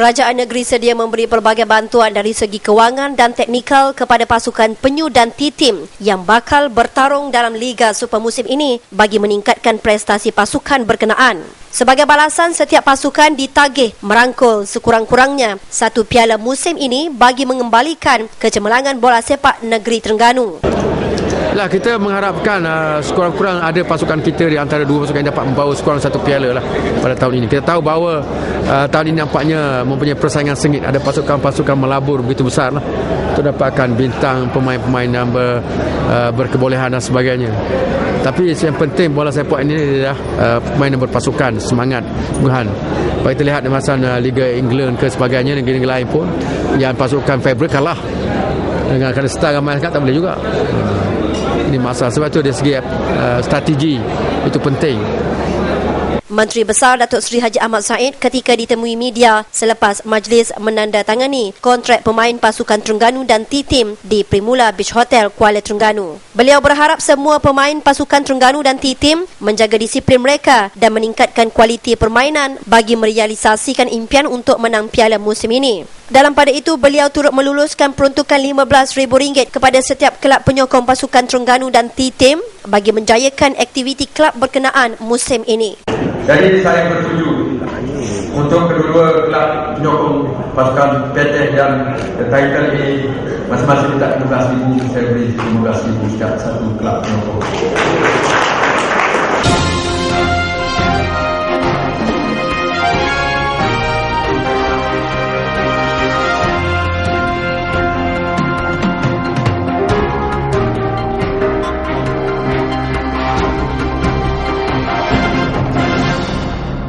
Kerajaan negeri sedia memberi pelbagai bantuan dari segi kewangan dan teknikal kepada pasukan penyu dan T-Team yang bakal bertarung dalam Liga Super musim ini bagi meningkatkan prestasi pasukan berkenaan. Sebagai balasan, setiap pasukan ditagih merangkul sekurang-kurangnya satu piala musim ini bagi mengembalikan kecemerlangan bola sepak negeri Terengganu. Lah kita mengharapkan uh, sekurang-kurang ada pasukan kita di antara dua pasukan yang dapat membawa sekurang satu piala lah pada tahun ini. Kita tahu bahawa uh, tahun ini nampaknya mempunyai persaingan sengit. Ada pasukan-pasukan melabur begitu besar lah untuk dapatkan bintang pemain-pemain yang ber, uh, berkebolehan dan sebagainya. Tapi yang penting bola sepak ini adalah uh, pemain yang berpasukan, semangat, sungguhan. Kalau kita lihat di masa uh, Liga England ke sebagainya, negara-negara lain pun yang pasukan favorite kalah dengan kena star ramai sangat tak boleh juga. Ini masalah sebab itu dari segi uh, strategi itu penting Menteri Besar Datuk Seri Haji Ahmad Said ketika ditemui media selepas majlis menandatangani kontrak pemain pasukan Terengganu dan T-Team di Primula Beach Hotel Kuala Terengganu. Beliau berharap semua pemain pasukan Terengganu dan T-Team menjaga disiplin mereka dan meningkatkan kualiti permainan bagi merealisasikan impian untuk menang piala musim ini. Dalam pada itu, beliau turut meluluskan peruntukan RM15,000 kepada setiap kelab penyokong pasukan Terengganu dan T-Team bagi menjayakan aktiviti kelab berkenaan musim ini. Jadi saya bersetuju untuk kedua-dua kelab penyokong pasukan PT dan title ini masing-masing minta RM15,000 saya beri RM15,000 setiap satu kelab penyokong.